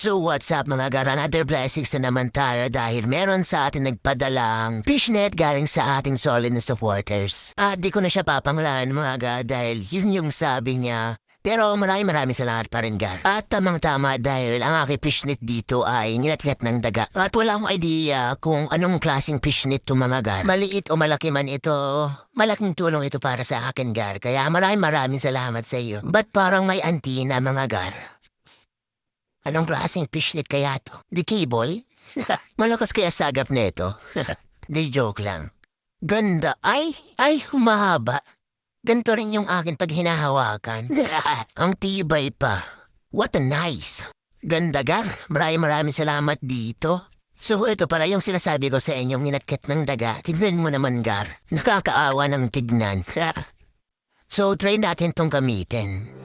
So what's up mga gar, another blessings na naman tayo dahil meron sa atin nagpadalang fishnet galing sa ating solid na supporters. At di ko na siya papanglaan mga gar dahil yun yung sabi niya. Pero maraming maraming salamat pa rin gar. At tamang-tama dahil ang aking fishnet dito ay nilatgat ng daga. At wala akong idea kung anong klaseng fishnet to mga gar. Maliit o malaki man ito, malaking tulong ito para sa akin gar. Kaya maraming maraming salamat sa iyo. Ba't parang may antina mga gar? Anong klaseng fishnet kaya to? Di cable? Malakas kaya sagap nito? Di joke lang. Ganda. Ay, ay, humahaba. Ganito rin yung akin pag hinahawakan. Ang tibay pa. What a nice. Ganda gar. Maraming maraming salamat dito. So ito pala yung sinasabi ko sa inyong inatkit ng daga. Tignan mo naman gar. Nakakaawa ng tignan. so try natin tong gamitin.